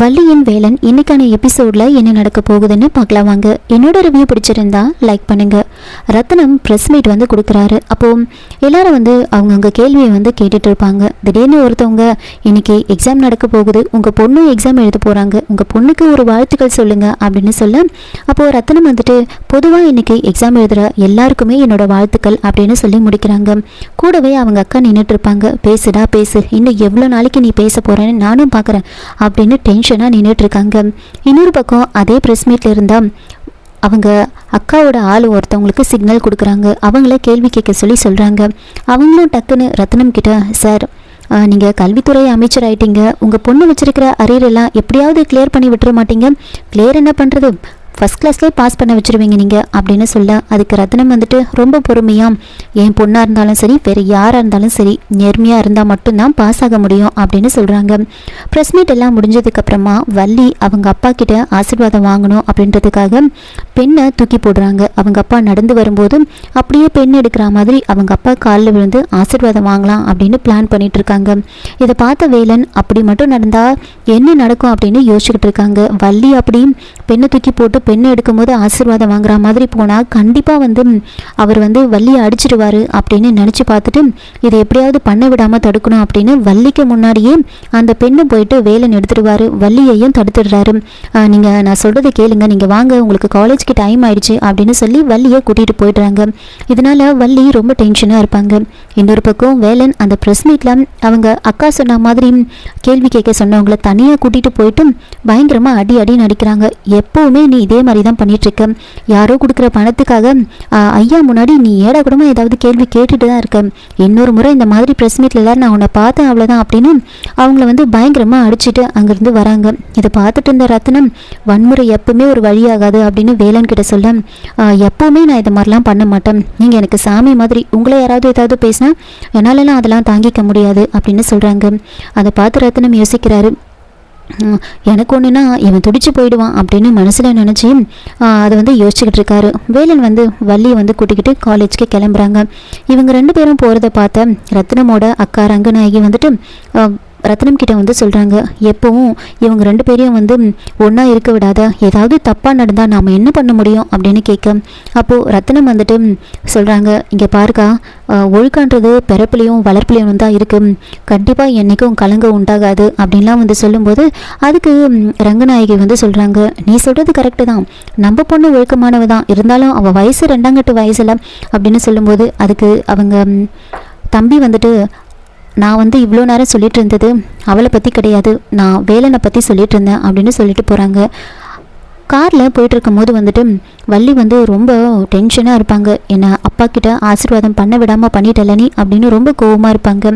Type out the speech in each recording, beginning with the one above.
வள்ளியின் வேலன் இன்னைக்கான எபிசோட்ல என்ன நடக்க போகுதுன்னு பார்க்கலாம் வாங்க. என்னோட ரிவ்யூ பிடிச்சிருந்தா லைக் பண்ணுங்க. ரத்னம் ப்ரெஸ் மீட் வந்து கொடுக்குறாரு. அப்போ எல்லாரும் வந்து அவங்கவுங்க கேள்வியை வந்து கேட்டுட்டு இருப்பாங்க. திடீர்னு ஒருத்தவங்க இன்னைக்கு எக்ஸாம் நடக்க போகுது. உங்க பொண்ணு எக்ஸாம் எழுத போறாங்க. உங்க பொண்ணுக்கு ஒரு வாழ்த்துக்கள் சொல்லுங்க அப்படின்னு சொல்ல அப்போ ரத்னம் வந்துட்டு பொதுவாக இன்னைக்கு எக்ஸாம் எழுதுற எல்லாருக்குமே என்னோட வாழ்த்துக்கள் அப்படின்னு சொல்லி முடிக்கிறாங்க. கூடவே அவங்க அக்கா நின்றுட்டு இருப்பாங்க. பேசுடா பேசு. இன்னும் எவ்வளோ நாளைக்கு நீ பேச போறேன்னு நானும் பார்க்குறேன் அப்படின்னு டென் டென்ஷனாக நின்றுட்டு இருக்காங்க இன்னொரு பக்கம் அதே ப்ரெஸ் மீட்டில் இருந்தால் அவங்க அக்காவோட ஆள் ஒருத்தவங்களுக்கு சிக்னல் கொடுக்குறாங்க. அவங்கள கேள்வி கேட்க சொல்லி சொல்கிறாங்க அவங்களும் டக்குன்னு ரத்னம் கிட்ட சார் நீங்கள் கல்வித்துறை அமைச்சர் ஆயிட்டீங்க. உங்கள் பொண்ணு வச்சிருக்கிற அரியர் எல்லாம் எப்படியாவது கிளியர் பண்ணி விட்டுற மாட்டீங்க. கிளியர் என்ன பண்ணுறது ஃபஸ்ட் கிளாஸ்லேயே பாஸ் பண்ண வச்சுருவீங்க நீங்கள் அப்படின்னு சொல்ல அதுக்கு ரத்னம் வந்துட்டு ரொம்ப பொறுமையாக என் பொண்ணாக இருந்தாலும் சரி வேறு யாராக இருந்தாலும் சரி நேர்மையாக இருந்தால் மட்டும்தான் பாஸ் ஆக முடியும் அப்படின்னு சொல்கிறாங்க ப்ரெஸ் மீட் எல்லாம் முடிஞ்சதுக்கப்புறமா வள்ளி அவங்க அப்பா கிட்ட ஆசீர்வாதம் வாங்கணும் அப்படின்றதுக்காக பெண்ணை தூக்கி போடுறாங்க. அவங்க அப்பா நடந்து வரும்போது அப்படியே பெண் எடுக்கிற மாதிரி அவங்க அப்பா காலில் விழுந்து ஆசீர்வாதம் வாங்கலாம் அப்படின்னு பிளான் பண்ணிட்டு இருக்காங்க. இதை பார்த்த வேலன் அப்படி மட்டும் நடந்தால் என்ன நடக்கும்? அப்படின்னு யோசிச்சுக்கிட்டு இருக்காங்க. வள்ளி அப்படி பெண்ணை தூக்கி போட்டு பெண்ணை எடுக்கும்போது ஆசீர்வாதம் வாங்குற மாதிரி போனால் கண்டிப்பாக வந்து அவர் வந்து வள்ளியை அடிச்சிடுவார் அப்படின்னு நினச்சி பார்த்துட்டு இதை எப்படியாவது பண்ண விடாமல் தடுக்கணும் அப்படின்னு வள்ளிக்கு முன்னாடியே அந்த பெண்ணை போயிட்டு வேலன் எடுத்துடுவார் வள்ளியையும் தடுத்துடுறாரு. நீங்கள் நான் சொல்கிறத கேளுங்க. நீங்கள் வாங்க உங்களுக்கு காலேஜ்க்கு டைம் ஆயிடுச்சு அப்படின்னு சொல்லி வள்ளியை கூட்டிகிட்டு போயிடுறாங்க. இதனால வள்ளி ரொம்ப டென்ஷனாக இருப்பாங்க. இன்னொரு பக்கம் வேலன் அந்த ப்ரெஸ் மீட்டில் அவங்க அக்கா சொன்ன மாதிரி கேள்வி கேட்க சொன்னவங்கள தனியாக கூட்டிகிட்டு போயிட்டு பயங்கரமாக அடி அடி நடிக்கிறாங்க. எப்போவுமே நீ இதே மாதிரி தான் பண்ணிட்டு யாரோ கொடுக்குற பணத்துக்காக ஐயா முன்னாடி நீ ஏடா கூடமா ஏதாவது கேள்வி கேட்டுட்டு தான் இருக்க. இன்னொரு முறை இந்த மாதிரி ப்ரெஸ் மீட்டில் எல்லாரும் நான் உன்னை பார்த்தேன் அவ்வளோதான் அப்படின்னு அவங்கள வந்து பயங்கரமாக அடிச்சுட்டு அங்கேருந்து வராங்க. இதை பார்த்துட்டு இருந்த ரத்னம் வன்முறை எப்பவுமே ஒரு வழியாகாது அப்படின்னு வேலன் கிட்ட சொல்ல எப்பவுமே நான் இதை மாதிரிலாம் பண்ண மாட்டேன். நீங்கள் எனக்கு சாமி மாதிரி உங்களை யாராவது ஏதாவது பேசினா என்னாலலாம் அதெல்லாம் தாங்கிக்க முடியாது அப்படின்னு சொல்கிறாங்க அதை பார்த்து ரத்னம் யோசிக்கிறாரு. எனக்கு ஒன்றுனா இவன் துடிச்சு போயிடுவான் அப்படின்னு மனசில் நினச்சி அதை வந்து யோசிச்சுக்கிட்டு இருக்காரு. வேலன் வந்து வள்ளியை வந்து கூட்டிக்கிட்டு காலேஜ்க்கு கிளம்புறாங்க. இவங்க ரெண்டு பேரும் போகிறத பார்த்த ரத்னமோட அக்கா ரங்கநாயகி வந்துட்டு ரத்னம் கிட்ட வந்து சொல்கிறாங்க எப்பவும் இவங்க ரெண்டு பேரையும் வந்து ஒன்றா இருக்க விடாத. ஏதாவது தப்பாக நடந்தால் நாம் என்ன பண்ண முடியும்? அப்படின்னு கேட்க அப்போது ரத்னம் வந்துட்டு சொல்கிறாங்க இங்கே பாருக்கா அஹ், ஒழுக்கன்றது பிறப்புலையும் வளர்ப்புலையும் தான் இருக்குது கண்டிப்பாக என்றைக்கும் கலங்க உண்டாகாது. அப்படின்லாம் வந்து சொல்லும்போது அதுக்கு ரங்கநாயகி வந்து சொல்கிறாங்க நீ சொல்கிறது கரெக்டு தான். நம்ம பொண்ணு ஒழுக்கமானவ தான். இருந்தாலும் அவள் வயசு ரெண்டாங்கட்டு வயசில். அப்படின்னு சொல்லும்போது அதுக்கு அவங்க தம்பி வந்துட்டு நான் வந்து இவ்வளோ நேரம் சொல்லிட்டு இருந்தது அவளை பற்றி கிடையாது. நான் வேலனை பற்றி சொல்லிட்டு இருந்தேன் அப்படின்னு சொல்லிட்டு போகிறாங்க காரில் போயிட்டு இருக்கும்போது வந்துட்டு வள்ளி வந்து ரொம்ப டென்ஷனாக இருப்பாங்க. என்னை அப்பா கிட்ட ஆசீர்வாதம் பண்ண விடாமல் பண்ணிட்டல நீ? அப்படின்னு ரொம்ப கோவமாக இருப்பாங்க.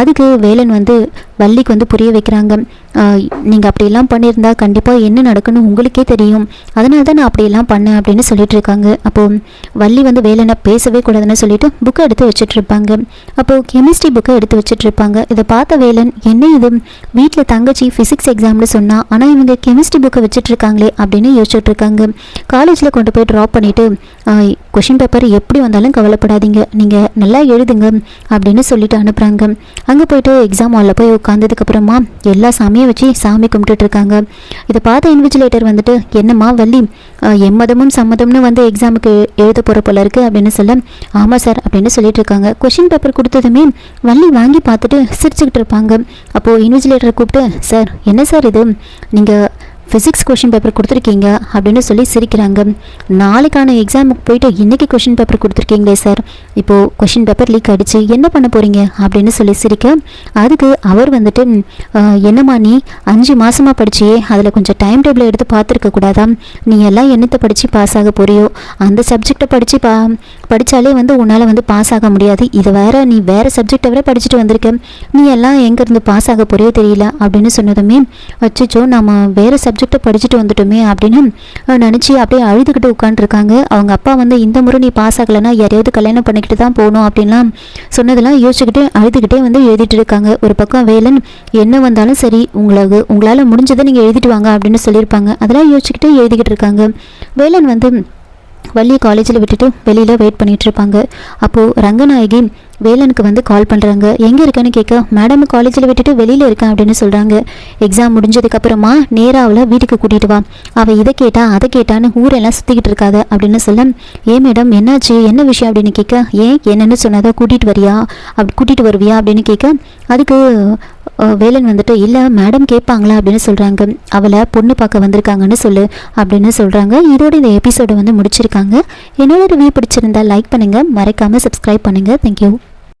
அதுக்கு வேலன் வந்து வள்ளிக்கு வந்து புரிய வைக்கிறாங்க. நீங்கள் அப்படியெல்லாம் பண்ணியிருந்தா கண்டிப்பாக என்ன நடக்குன்னு உங்களுக்கே தெரியும். அதனால தான் நான் அப்படியெல்லாம் பண்ணேன் அப்படின்னு சொல்லிட்டு இருக்காங்க. அப்போது வள்ளி வந்து வேலனை பேசவே கூடாதுன்னு சொல்லிட்டு புக்கை எடுத்து வச்சுட்டு இருப்பாங்க. அப்போது கெமிஸ்ட்ரி புக்கை எடுத்து வச்சுட்டு இருப்பாங்க. இதை பார்த்த வேலன் என்ன இது? வீட்டில் தங்கச்சி ஃபிசிக்ஸ் எக்ஸாம்னு சொன்னால் ஆனால் இவங்க கெமிஸ்ட்ரி புக்கை வச்சுட்டு இருக்காங்களே அப்படின்னு யோசிச்சுட்டு இருக்காங்க. காலேஜில் கொண்டு போய் ட்ராப் பண்ணிவிட்டு கொஷின் பேப்பர் எப்படி வந்தாலும் கவலைப்படாதீங்க. நீங்கள் நல்லா எழுதுங்க அப்படின்னு சொல்லிட்டு அனுப்புகிறாங்க அங்கே போயிட்டு எக்ஸாம் ஹாலில் போய் உட்காந்ததுக்கப்புறமா எல்லா சாமியும் வச்சு சாமி கும்பிட்டுட்ருக்காங்க இதை பார்த்த இன்விஜிலேட்டர் வந்துட்டு என்னம்மா வள்ளி எம்மதமும் சம்மதம்னு வந்து எக்ஸாமுக்கு எழுத போகிற போல இருக்கு அப்படின்னு சொல்ல ஆமாம் சார் அப்படின்னு சொல்லிட்டு இருக்காங்க. கொஷின் பேப்பர் கொடுத்ததுமே வள்ளி வாங்கி பார்த்துட்டு சிரிச்சுக்கிட்டு இருப்பாங்க. அப்போது இன்விஜிலேட்டர் கூப்பிட்டு சார் என்ன சார் இது? நீங்கள் ஃபிசிக்ஸ் கொஷின் பேப்பர் கொடுத்துருக்கீங்க அப்படின்னு சொல்லி சிரிக்கிறாங்க. நாளைக்கான எக்ஸாமுக்கு போயிட்டு இன்றைக்கி கொஷின் பேப்பர் கொடுத்துருக்கீங்களே சார் இப்போது கொஷின் பேப்பர் லீக் ஆகிடுச்சு என்ன பண்ண போகிறீங்க அப்படின்னு சொல்லி சிரிக்க. அதுக்கு அவர் வந்துட்டு என்னம்மா நீ அஞ்சு மாதமாக படிச்சியே அதில் கொஞ்சம் டைம் டேபிள் எடுத்து பார்த்துருக்க கூடாதா? நீ எல்லாம் என்னத்தை படித்து பாஸ் ஆக போறியோ? அந்த சப்ஜெக்டை படித்து பா படித்தாலே வந்து உன்னால் வந்து பாஸ் ஆக முடியாது. இதை வேற நீ வேறு சப்ஜெக்டை வேற படிச்சுட்டு வந்திருக்க. நீ எல்லாம் எங்கேருந்து பாஸ் ஆக போறியோ தெரியல அப்படின்னு சொன்னதுமே வச்சுச்சோ நம்ம வேறு சப்ஜெக்ட் படிச்சுட்டு வந்துட்டோமே அப்படின்னு நினச்சி அப்படியே அழுதுகிட்டு உட்காந்துருக்காங்க அவங்க அப்பா வந்து இந்த முறை நீ பாஸ் ஆகலைன்னா யாரையாவது கல்யாணம் பண்ணிக்கிட்டு தான் போகணும் அப்படின்லாம் சொன்னதெல்லாம் யோசிச்சுக்கிட்டே அழுதுகிட்டே வந்து எழுதிட்டு இருக்காங்க. ஒரு பக்கம் வேலன் என்ன வந்தாலும் சரி உங்களுக்கு உங்களால் முடிஞ்சதை நீங்கள் எழுதிட்டு வாங்க அப்படின்னு சொல்லியிருப்பாங்க. அதெல்லாம் யோசிச்சுக்கிட்டே எழுதிக்கிட்டு இருக்காங்க. வேலன் வந்து வள்ளியை காலேஜில் விட்டுட்டு வெளியில் வெயிட் பண்ணிகிட்டு இருப்பாங்க அப்போது ரங்கநாயகி வேலனுக்கு வந்து கால் பண்ணுறாங்க எங்கே இருக்கேன்னு கேட்க மேடம் காலேஜில் விட்டுட்டு வெளியில் இருக்கேன் அப்படின்னு சொல்கிறாங்க எக்ஸாம் முடிஞ்சதுக்கப்புறமா நேராக அவளை வீட்டுக்கு கூட்டிகிட்டு வா. அவள் இதை கேட்டா அதை கேட்டான்னு ஊரெல்லாம் சுற்றிக்கிட்டு இருக்காத அப்படின்னு சொல்ல ஏன் மேடம் என்னாச்சு? என்ன விஷயம்? அப்படின்னு கேட்க ஏன் என்னென்னு சொன்னதை கூட்டிகிட்டு வரியா? அப்படி கூட்டிகிட்டு வருவியா? அப்படின்னு கேட்க அதுக்கு வேலன் வந்துட்டு இல்லை மேடம் கேட்பாங்களா அப்படின்னு சொல்கிறாங்க அவளை பொண்ணு பார்க்க வந்திருக்காங்கன்னு சொல்லு அப்படின்னு சொல்கிறாங்க இதோட இந்த எபிசோடை வந்து முடிச்சிருக்காங்க. என்னோட ரிவ்யூ பிடிச்சிருந்தா லைக் பண்ணுங்கள் மறக்காமல் சப்ஸ்கிரைப் பண்ணுங்கள் தேங்க்யூ